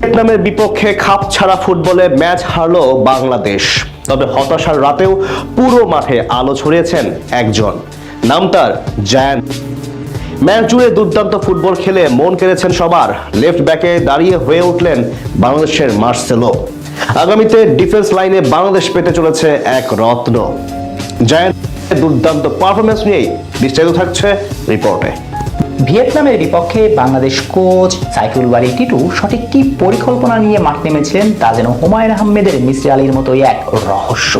ভিয়েতনামের বিপক্ষে খাপ ছাড়া ফুটবলে ম্যাচ হারলো বাংলাদেশ। তবে হতাশার রাতেও পুরো মাঠে আলো ছড়িয়েছেন একজন। নাম তার, জায়ান। ম্যাচ জুড়ে দুর্দান্ত ফুটবল খেলে মন কেড়েছেন সবার। লেফট ব্যাকে দাঁড়িয়ে হয়ে উঠলেন বাংলাদেশের মার্সেলো। আগামীতে ডিফেন্স লাইনে বাংলাদেশ পেতে চলেছে এক রত্ন। জায়ান দুর্দান্ত পারফরমেন্স নিয়েই বিস্তারিত থাকছে রিপোর্টে। ভিয়েতনামের বিপক্ষে বাংলাদেশ কোচ সাইফুল বাড়ি টিটু সঠিক কি পরিকল্পনা নিয়ে মাঠ নেমেছিলেন তা যেন হুমায়ুন আহমেদের মিসরি আলীর মতোই এক রহস্য।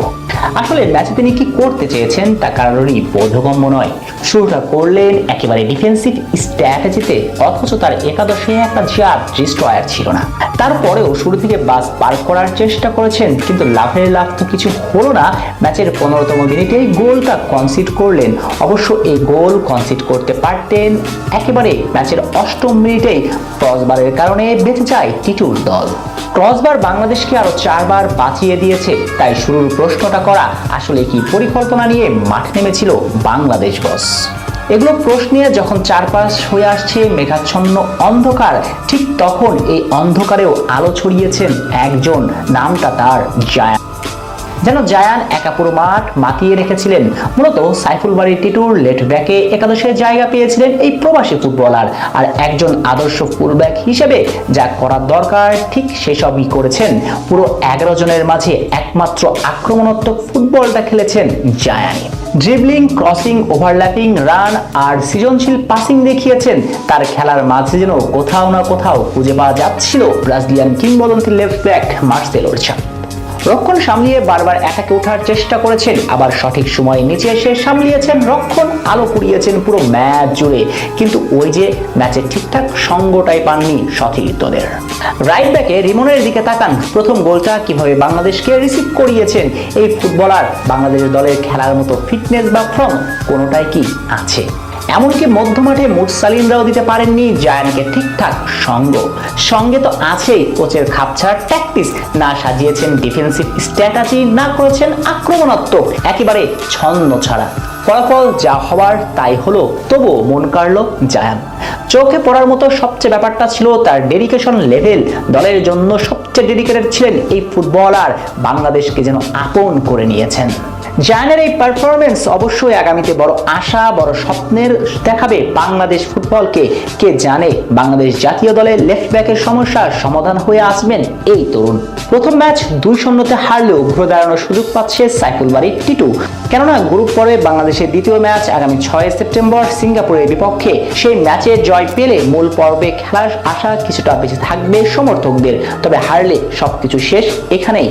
আসলে ম্যাচে তিনি কি করতে চেয়েছেন তা কারোরই বোধগম্য নয়। শুরুটা করলেন একেবারে ডিফেন্সিভ স্ট্র্যাটেজিতে অথচ তার একাদশে একটা জাত ডিস্ট্রয়ার ছিল না। তারপরেও শুরু থেকে বাস পার করার চেষ্টা করেছেন, কিন্তু লাভের লাভ তো কিছু হলো না। ম্যাচের পনেরোতম মিনিটেই গোলটা কনসিড করলেন। অবশ্য এই গোল কনসিড করতে পারতেন একেবারে ম্যাচের অষ্টম মিনিটেই ক্রসবারের কারণে বেঁচে যায় টিটুর দল। ক্রসবার বাংলাদেশকে আরও চারবার বাঁচিয়ে দিয়েছে, তাই শুরুর প্রশ্নটা করা আসলে কি পরিকল্পনা নিয়ে মাঠ নেমেছিল বাংলাদেশ বস? এগুলো প্রশ্নে যখন চারপাশ হয়ে আসছে, মেঘাচ্ছন্ন অন্ধকার, ঠিক তখন এই অন্ধকারেও আলো ছড়িয়েছেন একজন, নামটা তার, জায়া যেন জায়ান একা পুরো মাঠ মাতিয়ে রেখেছিলেন। মূলত সাইফুল বাড়ি টিটুর লেট ব্যাকে একাদশের জায়গা পেয়েছিলেন এই প্রবাসী ফুটবলার। আর একজন আদর্শ ফুলব্যাক হিসেবে যা করার দরকার, ঠিক সেসবই করেছেন। পুরো এগারো জনের মাঝে একমাত্র আক্রমণাত্মক ফুটবলটা খেলেছেন জায়ানি। ড্রিবলিং ক্রসিং ওভারল্যাপিং রান আর সৃজনশীল পাসিং দেখিয়েছেন। তার খেলার মাঝে যেন কোথাও না কোথাও খুঁজে পাওয়া যাচ্ছিল ব্রাজিলিয়ান কিংবদন্তি লেফট ব্যাক মার্সেলোর ছাপ রক্ষণ সামলিয়ে বারবার একাকে ওঠার চেষ্টা করেছেন। আবার সঠিক সময়ে নিচে এসে সামলিয়েছেন, রক্ষণ আলো কুড়িয়েছেন পুরো ম্যাচ জুড়ে। কিন্তু ওই যে ম্যাচে ঠিকঠাক সঙ্গটাই পাননি সতীর্থদের রাইট ব্যাকে রিমনের দিকে তাকান। প্রথম গোলটা কীভাবে বাংলাদেশকে রিসিভ করিয়েছেন? এই ফুটবলার বাংলাদেশ দলের খেলার মতো ফিটনেস বা ফর্ম কোনোটাই কি আছে? এমনকি মধ্যমাঠে মুরসালিনরাও দিতে পারেননি, জায়ানকে ঠিকঠাক সঙ্গ। সঙ্গে তো আছেই কোচের খাপছাড় ট্যাকটিস না সাজিয়েছেন ডিফেন্সিভ স্ট্র্যাটাজি না করেছেন আক্রমণাত্মক, একেবারে ছন্ন ছাড়া। ফলাফল যা হবার তাই হলো, তবুও মন কাড়ল জায়ান। চোখে পড়ার মতো সবচেয়ে ব্যাপারটা ছিল তার ডেডিকেশন লেভেল দলের জন্য সবচেয়ে ডেডিকেটেড ছিলেন এই ফুটবলার বাংলাদেশকে যেন আপন করে নিয়েছেন। জায়ানের এই পারফরমেন্স অবশ্যই আগামীতে বড় আশা, বড় স্বপ্নের দেখাবে বাংলাদেশ ফুটবলকে। কে জানে বাংলাদেশ জাতীয় দলে লেফট ব্যাকের সমস্যার সমাধান হয়ে আসবেন এই তরুণ। প্রথম ম্যাচ দুই শূন্যতে হারলেও ঘুরে দাঁড়ানোর সুযোগ পাচ্ছে সাইফুল বাড়ির টিটু। কেননা গ্রুপ পর্বে বাংলাদেশের দ্বিতীয় ম্যাচ আগামী ছয় সেপ্টেম্বর সিঙ্গাপুরের বিপক্ষে। সেই ম্যাচে জয় পেলে মূল পর্বে খেলার আশা কিছুটা বেঁচে থাকবে সমর্থকদের। তবে হারলে সবকিছু শেষ এখানেই।